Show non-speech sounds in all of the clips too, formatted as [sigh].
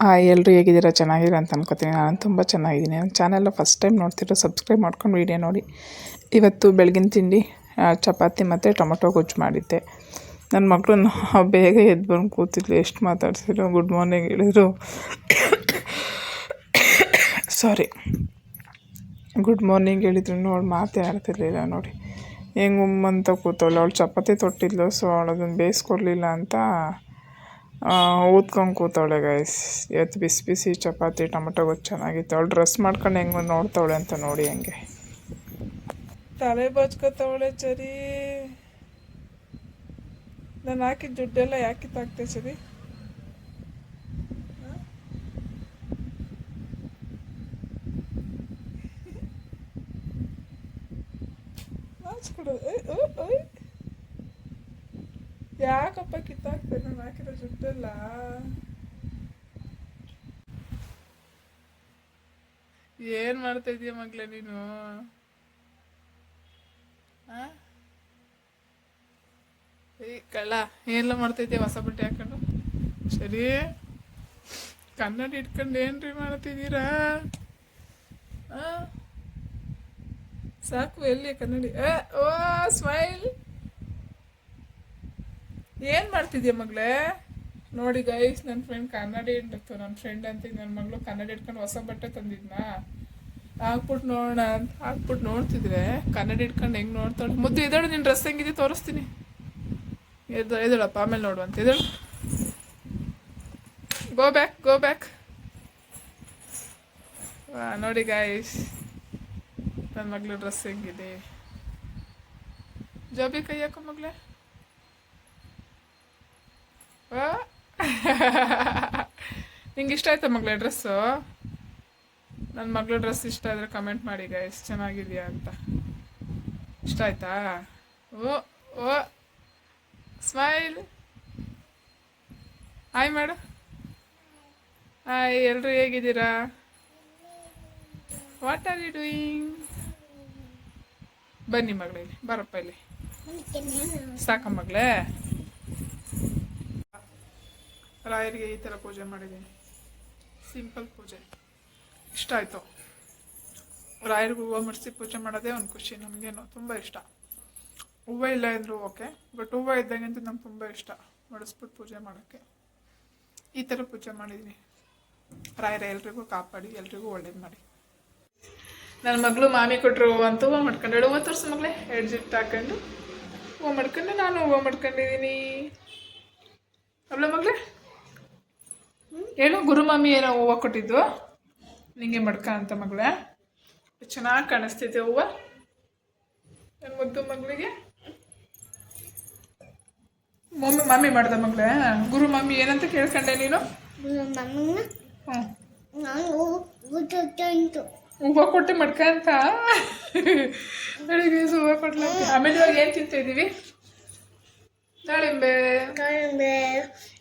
Hi ಎಲ್ಲರೂ ಹೇಗಿದ್ದೀರಾ? ಚೆನ್ನಾಗಿರ ಅಂತ ಅನ್ಕೋತೀನಿ. ನಾನು ತುಂಬ ಚೆನ್ನಾಗಿದ್ದೀನಿ. ನನ್ನ ಚಾನೆಲ್ ಫಸ್ಟ್ ಟೈಮ್ ನೋಡ್ತಿರೋ ಸಬ್ಸ್ಕ್ರೈಬ್ ಮಾಡ್ಕೊಂಡು ವೀಡಿಯೋ ನೋಡಿ. ಇವತ್ತು ಬೆಳಗಿನ ತಿಂಡಿ ಚಪಾತಿ ಮತ್ತು ಟೊಮೊಟೊ ಗೊಜ್ಜು ಮಾಡಿದ್ದೆ. ನನ್ನ ಮಕ್ಕಳು [laughs] ಬೇಗ ಎದ್ದು ಬಂದು ಕೂತಿದ್ಲು. ಎಷ್ಟು ಮಾತಾಡ್ಸಿದ್ರು ಗುಡ್ ಮಾರ್ನಿಂಗ್ ಹೇಳಿದರು. ಸಾರಿ ಗುಡ್ ಮಾರ್ನಿಂಗ್ ಹೇಳಿದ್ರು. [coughs] ನೋಡಿ, ಮಾತೇ ಆಡ್ತಿರ್ಲಿಲ್ಲ ನೋಡಿ. ಹೆಂಗೆ ಉಮ್ಮಂತ ಕೂತವಳು. ಅವಳು ಚಪಾತಿ ತೊಟ್ಟಿದ್ಲು ಸೊ ಅವಳು ಅದನ್ನು ಬೇಯಿಸ್ಕೊಡ್ಲಿಲ್ಲ ಅಂತ ಊದ್ಕೊಂಡು ಕೂತವಳೆ ಗೈಸ್ ಇವತ್ತು ಬಿಸಿ ಬಿಸಿ, ಚಪಾತಿ, ಟೊಮೊಟೊ ಗೊತ್ತು ಚೆನ್ನಾಗಿತ್ತು. ಅವಳು ಡ್ರೆಸ್ ಮಾಡ್ಕೊಂಡು ಹೆಂಗೆ ನೋಡ್ತಾವಳೆ ಅಂತ ನೋಡಿ ಹಂಗೆ. ತಲೆ ಬಚ್ಕೋತಾವಳೆ ಸರಿ ನಾನು ಹಾಕಿದ ದುಡ್ಡೆಲ್ಲ ಯಾಕೆ ತಾಕ್ತೆ ಸರಿ ಓಯ್. ಯಾಕಪ್ಪ ಕಿತ್ತಾಕ್ತೆ ನಾನು ಹಾಕಿರೋ ಜುಟ್ಟೆಲ್ಲ ಏನ್ ಮಾಡ್ತಾ ಇದೀಯ ಮಗ್ಲೆ ನೀನು? ಏ, ಕಳ್ಳ ಏನೆಲ್ಲ ಮಾಡ್ತಾ ಇದೀಯ ಹೊಸ ಬಟ್ಟೆ ಹಾಕೊಂಡು? ಸರಿ. ಕನ್ನಡಿ ಇಟ್ಕೊಂಡು ಏನ್ರಿ ಮಾಡ್ತಿದ್ದೀರಾ? ಸಾಕು, ಎಲ್ಲಿ ಕನ್ನಡಿ? ಓ, ಸ್ಮೈಲ್. ಏನ್ ಮಾಡ್ತಿದ್ಯಾ ಮಗಳೇ? ನೋಡಿ ಗೈಸ್ ನನ್ನ ಫ್ರೆಂಡ್ ಕನ್ನಡಿ ಇಟ್ಟು ನನ್ನ ಫ್ರೆಂಡ್ ಅಂತ ನನ್ನ ಮಗಳು ಕನ್ನಡ ಇಟ್ಕೊಂಡು ಹೊಸ ಬಟ್ಟೆ ತಂದಿದ್ನ? ಹಾಕ್ಬಿಟ್ಟು ನೋಡೋಣ ಅಂತ ಹಾಕ್ಬಿಟ್ಟು ನೋಡ್ತಿದ್ರೆ ಕನ್ನಡ ಇಟ್ಕೊಂಡು ಹೆಂಗ್ ನೋಡ್ತಾಳೆ? ಮುದ್ದು ಎದಳು ನಿನ್ನ ಡ್ರೆಸ್ ಹೆಂಗಿದೆ ತೋರಿಸ್ತೀನಿ. ಎದ್ದು ಎದಳಪ್ಪ ಆಮೇಲೆ ನೋಡುವಂತ ಎದಳು ಗೋ ಬ್ಯಾಕ್ ಗೋ ಬ್ಯಾಕ್ ನೋಡಿ ಗಾಯ್ಸ್ ನನ್ನ ಮಗಳು ಡ್ರೆಸ್ ಹೆಂಗಿದೆ. ಜಾಬಿ ಕೈ ಹಾಕೋ ಮಗಳೇ ವಾ ನಿಂಗೆ ಇಷ್ಟ ಆಯ್ತಾ ಮಗಳ ಡ್ರೆಸ್ಸು? ನನ್ನ ಮಗಳ ಡ್ರೆಸ್ ಇಷ್ಟ ಆದರೆ ಕಮೆಂಟ್ ಮಾಡಿ ಎಷ್ಟು ಚೆನ್ನಾಗಿದೆಯಾ ಅಂತ. ಇಷ್ಟ ಆಯ್ತಾ? ಓ ಓ ಸ್ಮೈಲ್ ಹಾಯ್ ಮಾಡು. ಹಾಯ್ ಎಲ್ಲರೂ ಹೇಗಿದ್ದೀರಾ? ವಾಟ್ ಆರ್ ಯು ಡೂಯಿಂಗ್ ಬನ್ನಿ ಮಗಳೇ ಬರಪ್ಪ ಇಲ್ಲಿ. ಸಾಕ ಮಗಳೇ. ರಾಯರಿಗೆ ಈ ಥರ ಪೂಜೆ ಮಾಡಿದ್ದೀನಿ. ಸಿಂಪಲ್ ಪೂಜೆ. ಇಷ್ಟ ಆಯಿತು. ರಾಯರಿಗೂ ಹೂವು ಮುಡಿಸಿ ಪೂಜೆ ಮಾಡೋದೇ ಒಂದು ಖುಷಿ, ನಮಗೇನು ತುಂಬ ಇಷ್ಟ. ಹೂವು ಇಲ್ಲ ಅಂದರೂ ಓಕೆ, ಬಟ್ ಹೂವು ಇದ್ದಾಗಂತೂ ನಮ್ಗೆ ತುಂಬ ಇಷ್ಟ ಮಡಿಸ್ಬಿಟ್ಟು ಪೂಜೆ ಮಾಡೋಕ್ಕೆ. ಈ ಥರ ಪೂಜೆ ಮಾಡಿದ್ದೀನಿ ರಾಯರ ಎಲ್ರಿಗೂ ಕಾಪಾಡಿ, ಎಲ್ರಿಗೂ ಒಳ್ಳೇದು ಮಾಡಿ. ನನ್ನ ಮಗಳು ಮಾಮಿ ಕೊಟ್ಟರು ಹೂವು ಅಂತ ಹೂವು ಮಾಡ್ಕೊಂಡಳು ಹೂವು ತೋರಿಸು ಮಗಳೇ. ಎರಡು ಜಿಟ್ಟು ಹಾಕೊಂಡು. ಹೂವು ಮಾಡ್ಕೊಂಡು ನಾನು ಹೂವು ಮಾಡ್ಕೊಂಡಿದ್ದೀನಿ ಅಲ್ಲ ಮಗಳೇ? ಏನು ಗುರುಮಮ್ಮಿ ಏನೋ ಹೂವು ಕೊಟ್ಟಿದ್ದು? ನಿಂಗೆ ಮಡ್ಕ ಅಂತ ಮಗಳೇ. ಚೆನ್ನಾಗಿ ಕಾಣಿಸ್ತೈತೆ ಹೂವು. ನನ್ನ ಮುದ್ದು ಮಗಳಿಗೆ? ಮಮ್ಮಿ ಮಮ್ಮಿ ಮಾಡ್ದ ಮಗಳೇ. ಗುರು ಮಮ್ಮಿ ಏನಂತ ಕೇಳ್ಕೊಂಡೆ ನೀನು? ಹೂವು ಕೊಟ್ಟು ಮಡ್ಕ ಅಂತ? ಬೆಳಿಗ್ಗೆ ಹೂವು ಕೊಟ್ಲ ಆಮೇಲೆ ಇವಾಗ ಏನು ತಿಂತ ಇದೀವಿ? ದಾಳಿಂಬೆ.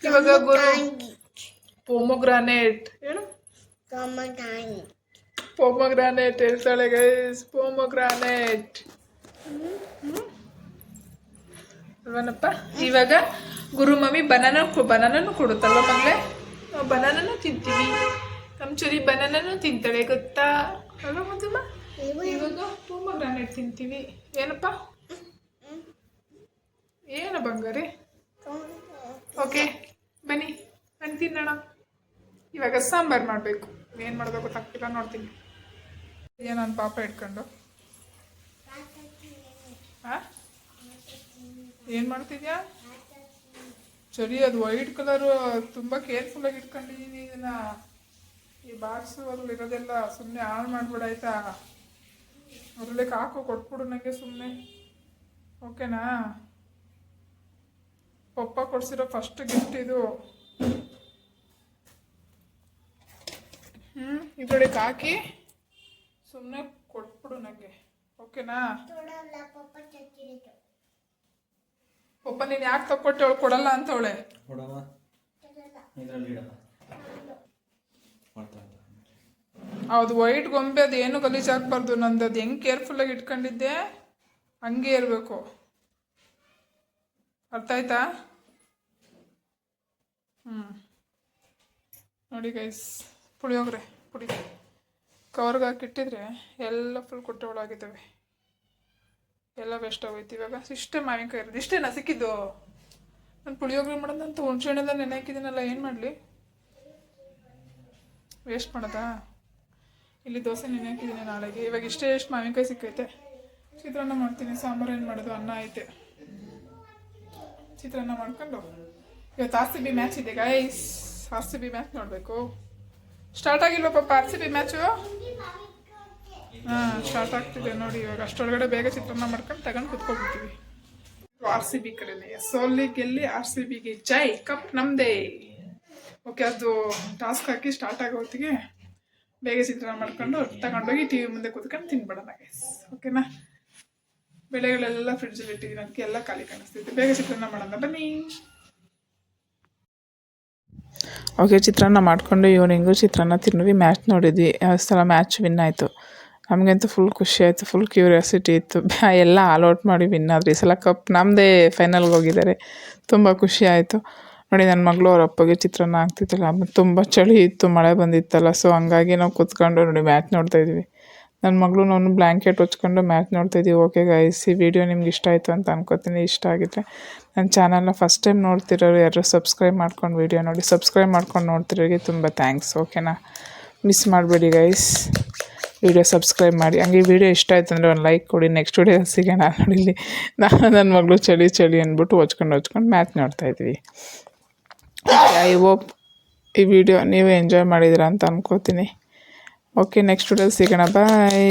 ಇವಾಗ ಗುರು ಪೋಮೊಗ್ರಾನೇಟ್ ಹೇಳು ಟೊಮಟಾಣಿ ಪೋಮೊಗ್ರಾನೇಟ್ ಹೇಳ್ತಾಳೆ ಗೈಸ್ ಪೋಮೊಗ್ರಾನೇಟ್ ಅಲ್ವನಪ್ಪ ಇವಾಗ ಗುರು ಮಮ್ಮಿ ಬನಾನ ಬನಾನೂ ಕೊಡುತ್ತಲ್ವ ಮಗಳೇ ನಾವು ಬನಾನೂ ತಿಂತೀವಿ ನಮ್ಮ ಚುರಿ ಬನಾನೂ ತಿಂತಾಳೆ ಗೊತ್ತಾ ಅಲ್ವಾ ಮಧುಮ ಇವಾಗ ಪೋಮೊಗ್ರಾನೇಟ್ ತಿಂತೀವಿ ಏನಪ್ಪ ಏನು ಬಂಗಾರಿ ಓಕೆ ಬನ್ನಿ ಬನ್ನಿ ತಿನ್ನೋಣ ಇವಾಗ ಸಾಂಬಾರು ಮಾಡಬೇಕು. ಏನು ಮಾಡೋದು ಗೊತ್ತಾಗ್ತಿಲ್ಲ, ನೋಡ್ತೀನಿ. ಏನು ನಾನು ಪಾಪ ಇಟ್ಕೊಂಡು. ಹಾಂ ಏನು ಮಾಡ್ತಿದ್ಯಾ? ಸರಿ, ಅದು ವೈಟ್ ಕಲರು ತುಂಬ ಕೇರ್ಫುಲ್ಲಾಗಿ ಇಟ್ಕೊಂಡಿದ್ದೀನಿ ಇದನ್ನ. ಈ ಬಾಕ್ಸು ಇರೋದೆಲ್ಲ ಸುಮ್ಮನೆ ಆನ್ ಮಾಡ್ಬಿಡ, ಆಯ್ತಾ? ಅದ್ರಲ್ಲೇ ಹಾಕು, ಕೊಟ್ಬಿಡು ನನಗೆ ಸುಮ್ಮನೆ ಓಕೆನಾ ಪಪ್ಪ ಕೊಡ್ಸಿರೋ ಫಸ್ಟ್ ಗಿಫ್ಟ್ ಇದು. ಹ್ಞೂ ಇದ್ರೊಳಗೆ ಹಾಕಿ. ಸುಮ್ಮನೆ ಕೊಟ್ಬಿಡು ನನಗೆ ಓಕೆನಾ? ಪಪ್ಪ ನೀನು ಯಾಕೆ ತಕ್ಕೊಟ್ಟೆ ಅವಳು ಕೊಡಲ್ಲ ಅಂತ ಅವಳೆ ಹೌದು ವೈಟ್ ಗೊಂಬೆ ಅದು ಏನು ಗಲೀಜು ಹಾಕ್ಬಾರ್ದು ನಂದು. ಅದು ಹೆಂಗೆ ಕೇರ್ಫುಲ್ಲಾಗಿ ಇಟ್ಕೊಂಡಿದ್ದೆ? ಹಂಗೆ ಇರಬೇಕು. ಅರ್ಥ ಆಯ್ತಾ? ಹ್ಞೂ ನೋಡಿ ಗೈಸ್ ಪುಳಿಯೋಗರೆ ಪುಡಿ. ಕವರ್ಗೆ ಹಾಕಿಟ್ಟಿದ್ರೆ ಎಲ್ಲ ಫುಲ್ ಕೊಟ್ಟೆ ಒಳಗಿದ್ದಾವೆ ಎಲ್ಲ ವೇಸ್ಟ್ ಆಗೋಯ್ತು. ಇವಾಗ ಇಷ್ಟೇ ಮಾವಿನಕಾಯಿ ಇರೋದು. ಇಷ್ಟೇ ಸಿಕ್ಕಿದ್ದು? ನಾನು ಪುಳಿಯೋಗರೆ ಮಾಡೋದಂತ ಹುಣ್ಸೆಹಣ್ಣೆಲ್ಲ ನೆನೆ ಹಾಕಿದ್ದೀನಲ್ಲ, ಏನು ಮಾಡಲಿ? ವೇಸ್ಟ್ ಮಾಡೋದಾ? ಇಲ್ಲಿ ದೋಸೆ ನೆನೆ ಹಾಕಿದ್ದೀನಿ ನಾಳೆಗೆ. ಇವಾಗ ಇಷ್ಟೇ ಎಷ್ಟು ಮಾವಿನಕಾಯಿ ಸಿಕ್ಕೈತೆ. ಚಿತ್ರಾನ್ನ ಮಾಡ್ತೀನಿ. ಸಾಂಬಾರು ಏನು ಮಾಡೋದು? ಅನ್ನ ಐತೆ. ಚಿತ್ರಾನ್ನ ಮಾಡ್ಕೊಂಡು ಇವತ್ತು ಆರ್ ಸಿ ಬಿ ಮ್ಯಾಚ್ ಇದೆ guys R C B match ನೋಡಬೇಕು. ಸ್ಟಾರ್ಟ್ ಆಗಿಲ್ವಾ ಪಾಪ ಆರ್ ಸಿ ಬಿ ಮ್ಯಾಚು ಹಾಂ ಸ್ಟಾರ್ಟ್ ಆಗ್ತಿದೆ ನೋಡಿ ಇವಾಗ. ಅಷ್ಟೊಳಗಡೆ ಬೇಗ ಚಿತ್ರಾನ್ನ ಮಾಡ್ಕೊಂಡು ತಗೊಂಡು ಕುತ್ಕೊಬಿಡ್ತೀವಿ. ಆರ್ ಸಿ ಬಿ ಕಡೆ ಸೋಲಿ ಗೆಲ್ಲಿ ಆರ್ ಸಿ ಬಿಗೆ ಜೈ, ಕಪ್ ನಮ್ದೇ. ಓಕೆ, ಅದು ಟಾಸ್ಕ್ ಹಾಕಿ ಸ್ಟಾರ್ಟ್ ಆಗೋ ಹೊತ್ತಿಗೆ ಬೇಗ ಚಿತ್ರಾನ್ನ ಮಾಡ್ಕೊಂಡು ತಗೊಂಡೋಗಿ ಟಿ ವಿ ಮುಂದೆ ಕೂತ್ಕೊಂಡು ತಿನ್ಬಿಡೋಣ ಗೈಸ್ ಓಕೆನಾ? ಬೆಳೆಗಳೆಲ್ಲ ಫ್ರಿಡ್ಜಲ್ಲಿ ಇಟ್ಟಿದ್ದೀನಿ ಅದಕ್ಕೆ ಎಲ್ಲ ಖಾಲಿ ಕಾಣಿಸ್ತಿದೆ. ಬೇಗ ಚಿತ್ರಾನ್ನ ಮಾಡೋಣ. ಬನ್ನಿ. ಓಕೆ, ಚಿತ್ರಾನ್ನ ಮಾಡಿಕೊಂಡು ಈವ್ನಿಂಗು ಚಿತ್ರಾನ್ನ ತಿನ್ವಿ ಮ್ಯಾಚ್ ನೋಡಿದ್ವಿ. ಯಾವ ಸಲ ಮ್ಯಾಚ್ ವಿನ್ ಆಯಿತು. ನಮಗಂತೂ ಫುಲ್ ಖುಷಿ ಆಯಿತು ಫುಲ್ ಕ್ಯೂರಿಯಾಸಿಟಿ ಇತ್ತು. [laughs] ಎಲ್ಲ ಆಲ್ ಔಟ್ ಮಾಡಿ ವಿನ್ ಆದ್ರಿ ಈ ಸಲ ಕಪ್ ನಮ್ಮದೇ ಫೈನಲ್ಗೆ ಹೋಗಿದ್ದಾರೆ. ತುಂಬ ಖುಷಿ ಆಯಿತು. ನೋಡಿ ನನ್ನ ಮಗಳು ಅವ್ರ ಅಪ್ಪಗೆ ಚಿತ್ರಾನ್ನ ಆಗ್ತಿತ್ತಲ್ಲ, ತುಂಬ ಚಳಿ ಇತ್ತು, ಮಳೆ ಬಂದಿತ್ತಲ್ಲ ಸೊ ಹಂಗಾಗಿ ನಾವು ಕೂತ್ಕೊಂಡು ನೋಡಿ ಮ್ಯಾಚ್ ನೋಡ್ತಾ ಇದ್ವಿ. ನನ್ನ ಮಗಳು ನಾನು ಬ್ಲ್ಯಾಂಕೆಟ್ ಹೊಚ್ಕೊಂಡು ಮ್ಯಾಚ್ ನೋಡ್ತಾ ಇದ್ದೀವಿ ಓಕೆ ಗೈಸ್ ಈ ವಿಡಿಯೋ ನಿಮ್ಗೆ ಇಷ್ಟ ಆಯಿತು ಅಂತ ಅನ್ಕೋತೀನಿ. ಇಷ್ಟ ಆಗಿದ್ರೆ ನನ್ನ ಚಾನಲ್ನ ಫಸ್ಟ್ ಟೈಮ್ ನೋಡ್ತಿರೋರು ಯಾರು ಸಬ್ಸ್ಕ್ರೈಬ್ ಮಾಡ್ಕೊಂಡು ವಿಡಿಯೋ ನೋಡಿ. ಸಬ್ಸ್ಕ್ರೈಬ್ ಮಾಡ್ಕೊಂಡು ನೋಡ್ತಿರೋರಿಗೆ ತುಂಬ ಥ್ಯಾಂಕ್ಸ್ ಓಕೆನಾ ಮಿಸ್ ಮಾಡಬೇಡಿ ಗೈಸ್ ವಿಡಿಯೋ ಸಬ್ಸ್ಕ್ರೈಬ್ ಮಾಡಿ. ಹಂಗೆ ವಿಡಿಯೋ ಇಷ್ಟ ಆಯ್ತು ಅಂದರೆ ಒಂದು ಲೈಕ್ ಕೊಡಿ. ನೆಕ್ಸ್ಟ್ ವಿಡಿಯೋ ಸಿಗೋಣ ನೋಡಿಲ್ಲಿ. ನಾನು ನನ್ನ ಮಗಳು ಚಳಿ ಚಳಿ ಅಂದ್ಬಿಟ್ಟು ಹೊಚ್ಕೊಂಡು ಹೊಚ್ಕೊಂಡು ಮ್ಯಾಚ್ ನೋಡ್ತಾ ಇದ್ವಿ. ಐ ಹೋಪ್ ಈ ವಿಡಿಯೋ ನೀವು ಎಂಜಾಯ್ ಮಾಡಿದ್ದೀರಾ ಅಂತ ಅನ್ಕೋತೀನಿ. ಓಕೆ ನೆಕ್ಸ್ಟ್ ವಿಡಿಯೋ ಸಿಗೋಣ ಬಾಯ್